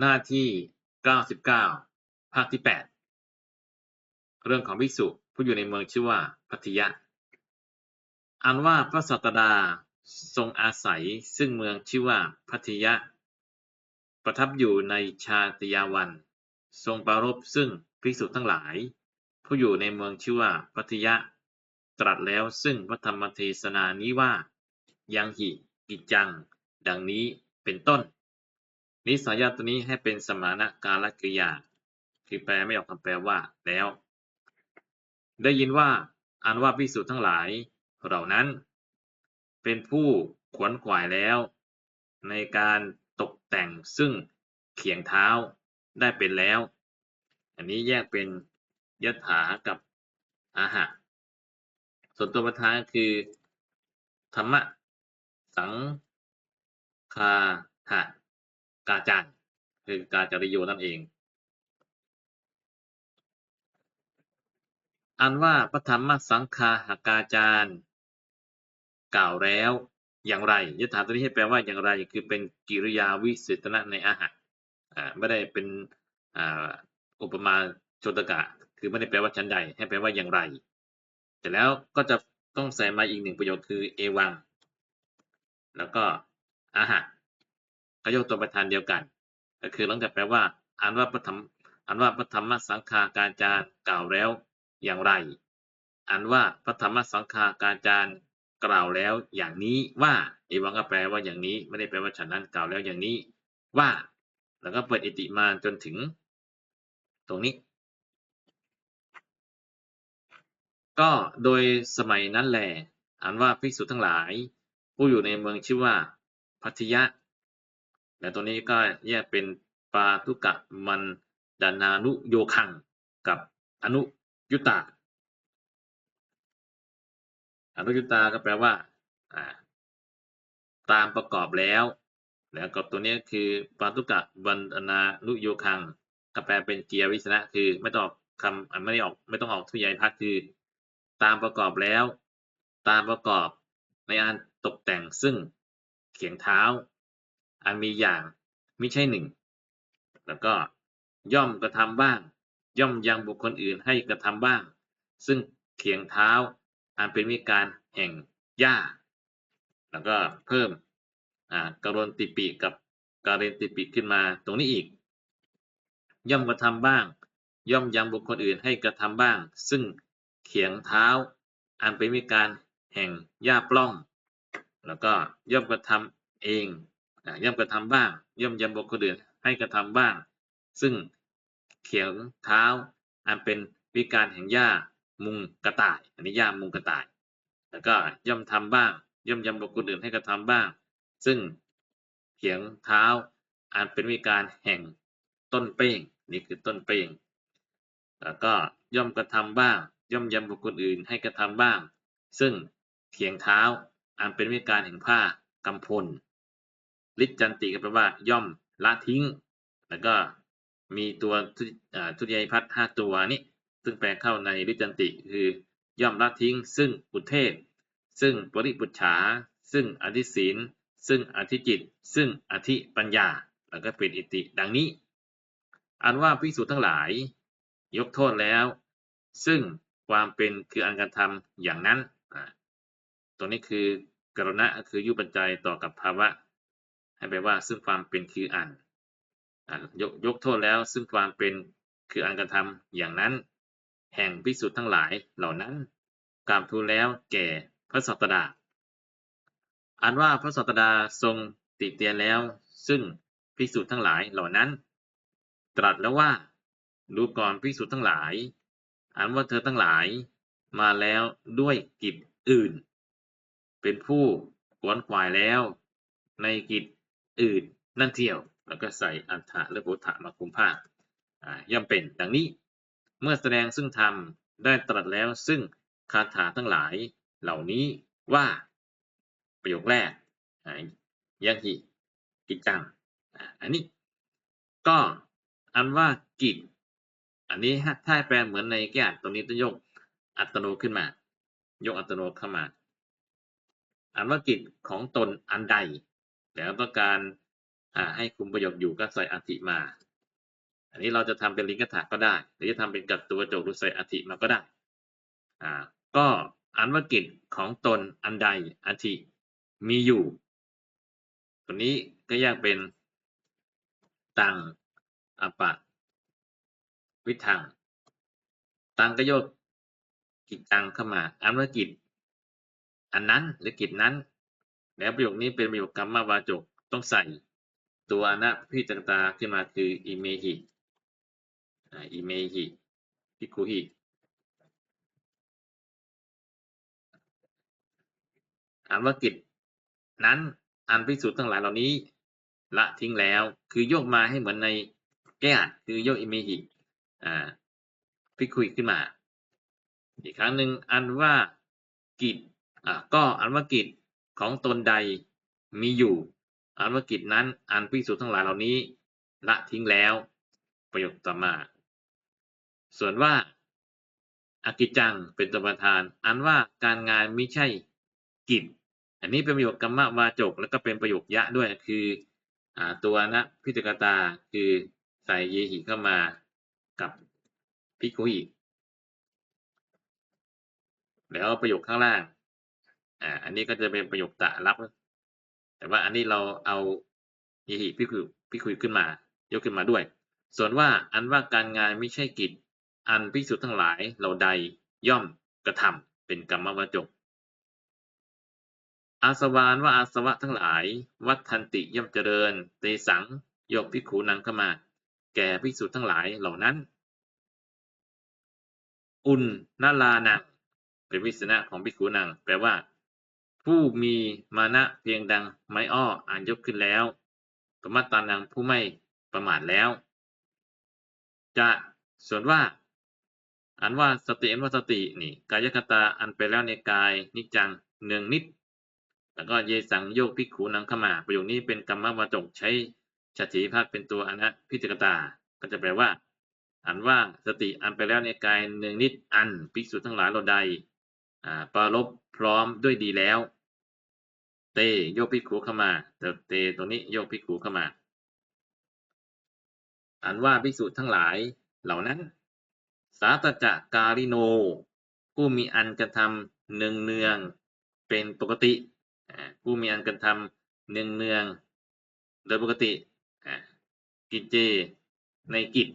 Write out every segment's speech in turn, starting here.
หน้าที่99ภาคที่8เรื่องของภิกษุผู้อยู่ในเมืองชื่อว่าพัทยะ อันว่าพระสัตดาทรงอาศัยซึ่งเมืองชื่อว่าพัทยะ ประทับอยู่ในชาติยาวัน ทรงปรารภซึ่งภิกษุทั้งหลาย ผู้อยู่ในเมืองชื่อว่าพัทยะ ตรัสแล้วซึ่งพระธรรมเทศนานี้ว่า ยังหิกิจจัง ดังนี้เป็นต้น นิสัยตัวนี้ให้เป็นสมานกาลกริยา คือแปลไม่ออกคำแปลว่า แล้ว ได้ยินว่าอันว่าภิกษุทั้งหลาย เหล่านั้น เป็นผู้ขวนขวายแล้ว ในการตกแต่งซึ่งเขียงเท้าได้เป็นแล้ว อันนี้แยกเป็นยถากับอาหะ ส่วนตัวประธานคือ ธรรมะ สังคาหะ กาจันคือกาจริโยนั่นเอง อันว่าพระธรรมสังคาหากาจารย์กล่าวแล้วอย่างไรยถาตัวนี้ให้แปลว่าอย่างไรคือเป็นกิริยาวิเศษณะในอาหารไม่ได้เป็นอ,อุปมาโชตกะ คือไม่ได้แปลว่าชั้นใดให้แปลว่าอย่างไร แต่แล้วก็จะต้องใส่มาอีกหนึ่งประโยคคือเอวัง แล้วก็อาหาร ก็ยกตัวประธานเดียวกัน ก็คือหลังจากแปลว่าอ่านว่าพระธรรมอ่านว่าพระธรรมสังฆาการจาร์กล่าวแล้วอย่างไรอ่านว่าพระธรรมสังฆาการจาร์กล่าวแล้วอย่างนี้ว่าเอวังก็แปลว่าอย่างนี้ ไม่ได้แปลว่าฉันนั้นกล่าวแล้วอย่างนี้ว่า แล้วก็เปิดอิติมาจนถึง ตรงนี้ ก็โดยสมัยนั้นแหละอ่านว่าภิกษุทั้งหลาย ผู้อยู่ในเมืองชื่อว่าพัทยะ และตัวนี้ก็แยกเป็นปาทุกะมันดานานุโยคังกับอนุยุตตาอนุยุตตาก็แปลว่าตามประกอบแล้ว แล้วกับตัวนี้คือปาทุกะวันนานุโยคังก็แปลเป็นเกียวิสนะ คือไม่ต้องออกคำไม่ได้ออกไม่ต้องออกทุยายพัดคือ ตามประกอบแล้ว ตามประกอบในอันตกแต่งซึ่งเขียงเท้า อันมีอย่างไม่ใช่หนึ่ง แล้วก็ย่อมกระทำบ้าง ย่อมยังบุคคลอื่นให้กระทำบ้าง ซึ่งเขียงเท้าอันเป็นวิการแห่งหญ้า แล้วก็เพิ่มกรณติปิกับการนติปิขึ้นมาตรงนี้อีก ย่อมกระทำบ้าง ย่อมยังบุคคลอื่นให้กระทำบ้าง ซึ่งเขียงเท้า อันเป็นวิการแห่งหญ้าปล้อง แล้วก็ย่อมกระทำเอง ย่อมกระทำบ้าง ย่อมยังบุคคลอื่นให้กระทำบ้าง ซึ่งเขียงเท้าอันเป็นวิการแห่งหญ้ามุงกระต่าย อันนี้ย่ามุงกระต่าย แล้วก็ย่อมทำบ้าง ย่อมยำบุคคลอื่นให้กระทำบ้าง ซึ่งเขียงเท้าอันเป็นวิการแห่งต้นเป้งนี่คือต้นเป้งแล้วก็ย่อมกระทำบ้าง ย่อมยำบุคคลอื่นให้กระทำบ้าง ซึ่งเขียงเท้าอันเป็นวิการแห่งผ้ากำพล ลิจันติก็แปลว่าย่อมละทิ้ง แล้วก็มีตัวทุติยพัฒห้าตัวนี้ ซึ่งแปลเข้าในริจันติคือย่อมละทิ้ง ซึ่งอุเทศ ซึ่งปริปุจฉา ซึ่งอธิศีล ซึ่งอธิจิต ซึ่งอธิปัญญา แล้วก็เป็นอิติดังนี้ อันว่าภิกษุทั้งหลาย ยกโทษแล้ว ซึ่งความเป็นคืออันการทำอย่างนั้น ตรงนี้คือกรณะคือยุปัจจัยต่อกับภาวะ ให้แปลว่าซึ่งความเป็นคืออันยกยกโทษแล้วซึ่งความเป็นคืออันกระทำอย่างนั้น แห่งภิกษุทั้งหลายเหล่านั้นกราบทูลแล้วแก่พระสัตดา อันว่าพระสัตดาทรงติเตียนแล้ว ซึ่งภิกษุทั้งหลายเหล่านั้น ตรัสแล้วว่าดูก่อนภิกษุทั้งหลาย อันว่าเธอทั้งหลายมาแล้วด้วยกิจอื่น เป็นผู้ขวนขวายแล้ว ในกิจ อื่นนั่นเที่ยว แล้วก็ใส่อัฏฐะและโพธะมาคุมผ้าย่อมเป็นดังนี้ เมื่อแสดงซึ่งธรรมได้ตรัสแล้วซึ่งคาถาทั้งหลายเหล่านี้ว่าประโยคแรกยังหิกิจจังอันนี้ก็อันว่ากิจอันนี้ถ้าแปลเหมือนในแก้ตรงนี้ต้องยกอัตโนขึ้นมา ยกอัตโนเข้ามา อันว่ากิจของตนอันใด แล้วต้องการให้คุมประโยคอยู่ก็ใส่อธิมา อันนี้เราจะทำเป็นลิงกถาก็ได้ หรือจะทำเป็นกับตัวโจกหรือใส่อธิมาก็ได้อ่าก็อันว่ากิจของตนอันใดอธิมีอยู่ตัวนี้ก็แยกเป็นตังอปะวิทังตังก็โยกกิจตังเข้ามา อันว่ากิจอันนั้นหรือกิจนั้น แล้วประโยคนี้เป็นประโยคกรรมวาจกต้องใส่ตัวอนะพิจังตาขึ้นมาคืออิเมหิอิเมหิพิคุหิอันว่ากิจนั้นอันพิสูจน์ทั้งหลายเหล่านี้ ละทิ้งแล้วคือโยกมาให้เหมือนในแก้คือโยกอิเมหิอ่าพิคุยขึ้นมา อีกครั้งหนึ่งอันว่ากิจอ่าก็อันว่ากิจ ของตนใดมีอยู่อันว่ากิจนั้นอันพิสูจน์ทั้งหลายเหล่านี้ ละทิ้งแล้ว ประโยคต่อมา ส่วนว่าอากิจังเป็นตัวประธาน อันว่าการงานไม่ใช่กิจ อันนี้เป็นประโยคกรรมวาจก แล้วก็เป็นประโยคยะด้วยคืออตัวนะพิจกตาคือใส่เยหิเข้ามากับพิคุหิแล้วประโยคข้างล่าง อ่าอันนี้ก็จะเป็นประโยคตะรับ แต่ว่าอันนี้เราเอาเยหิพิคุพิคุขึ้นมา ยกขึ้นมาด้วย ส่วนว่าอันว่าการงานไม่ใช่กิจ อันพิสุทั้งหลายเราใดย่อมกระทำเป็นกรรมวจก อาสวานว่าอาสวะทั้งหลาย วัฏทันติย่อมเจริญ เตสังยกพิขูนังเข้ามา แก่พิสุทั้งหลายเหล่านั้น อุนนาลานังเป็นวิสนะของพิขูนัง แปลว่า ผู้มีมานะเพียงดังไม้อ้ออ่านยกขึ้นแล้วปมาตานังผู้ไม่ประมาทแล้ว จะส่วนว่า อันว่าสติอันว่าสตินี่กายคตาอันไปแล้วในกายนิจังเนืองนิด แล้วก็เยสังโยกพิกขูนังเข้ามา ประโยคนี้เป็นกรรมวจกใช้ฉัตรถีภาคเป็นตัวอนะพิจกตา ก็จะแปลว่า อันว่าสติอันไปแล้วในกายเนืองนิดอันภิกษุทั้งหลายเราใด อ่าปารบพร้อมด้วยดีแล้ว เตโยกพิกขูเข้ามาแต่เตตรงนี้โยกพิกขูเข้ามา อันว่าภิกษุทั้งหลายเหล่านั้น สาตจะการิโน ผู้มีอันกระทำเนืองเนืองเป็นปกติผู้มีอันกระทำเนืองเนืองโดยปกติกิจเจในกิจ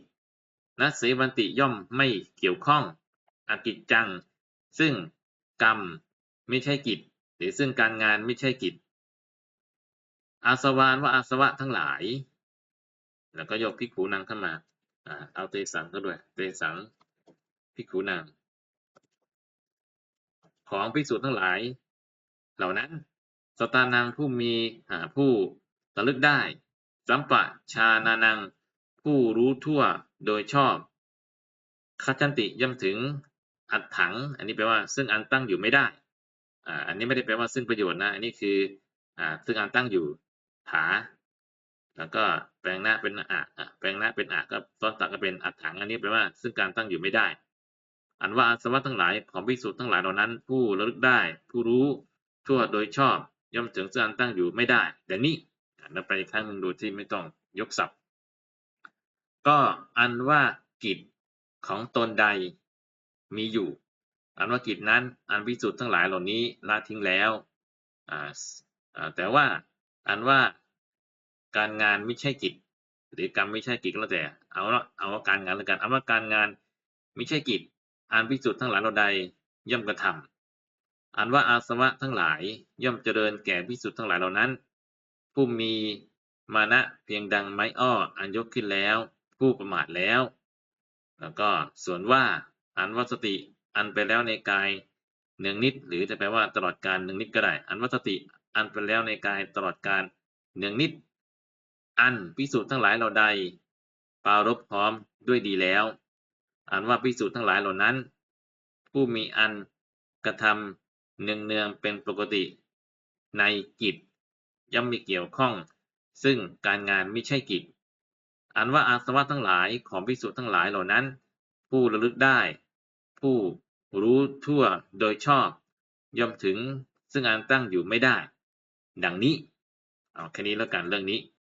นัสเสวันติย่อมไม่เกี่ยวข้องอกิจจัง ซึ่ง กรรม ไม่ใช่กิจ หรือซึ่งการงานไม่ใช่กิจ อาสวานว่าอาสวะทั้งหลาย แล้วก็ยกพิกขูนังเข้ามาเอาเตสังก็ด้วย เตสังพิกขูนังของภิกษุทั้งหลาย เหล่านั้น สตานังผู้มีผู้ระลึกได้ สัมปะชานานัง ผู้รู้ทั่วโดยชอบคัจจันติย่อมถึง อัดถัง อันนี้แปลว่าซึ่งอันตั้งอยู่ไม่ได้อ่าอันนี้ไม่ได้แปลว่าซึ่งประโยชน์นะ อันนี้คืออ่าซึ่งอันตั้งอยู่ถา แล้วก็แปลงหน้าเป็นอะแปลงหน้าเป็นอะก็ต้นตักก็เป็นอัดถัง อันนี้แปลว่าซึ่งการตั้งอยู่ไม่ได้ อันว่าอาสวะทั้งหลายของภิกษุทั้งหลายเหล่านั้น ผู้ระลึกได้ ผู้รู้ทั่วโดยชอบ ย่อมถึงซึ่งอันตั้งอยู่ไม่ได้แต่นี้เราไปครั้งหนึ่งโดยที่ไม่ต้องยกศัพท์ ก็อันว่ากิจของตนใด มีอยู่ อันว่ากิจนั้นอันพิสุทธ์ทั้งหลายเหล่านี้ละทิ้งแล้วแต่ว่าอันว่าการงานไม่ใช่กิจ หรือกรรมไม่ใช่กิจก็แล้วแต่เอาละเอาว่าการงานแล้วกันเอาว่าการงานไม่ใช่กิจอันพิสุทธ์ทั้งหลายเราใดย่อมกระทำอันว่าอาสวะทั้งหลายย่อมเจริญแก่พิสุทธ์ทั้งหลายเหล่านั้น ผู้มีมานะเพียงดังไม้อ้ออันยกขึ้นแล้ว ผู้ประมาทแล้ว แล้วก็ส่วนว่า อันว่าสติอันไปแล้วในกายเนืองนิด หรือจะแปลว่าตลอดการเนืองนิดก็ได้ อันว่าสติอันไปแล้วในกายตลอดการเนืองนิด อันพิสูจน์ทั้งหลายเราใดปรารบพร้อมด้วยดีแล้ว อันว่าพิสูจน์ทั้งหลายเหล่านั้น ผู้มีอันกระทำเนืองเนืองเป็นปกติ ในกิจย่อมมีเกี่ยวข้อง ซึ่งการงานไม่ใช่กิจ อันว่าอาสวะทั้งหลายของพิสูจน์ทั้งหลายเหล่านั้น ผู้ระลึกได้ ผู้รู้ทั่วโดยชอบ ย่อมถึงซึ่งอันตั้งอยู่ไม่ได้ ดังนี้ เอาแค่นี้แล้วกันเรื่องนี้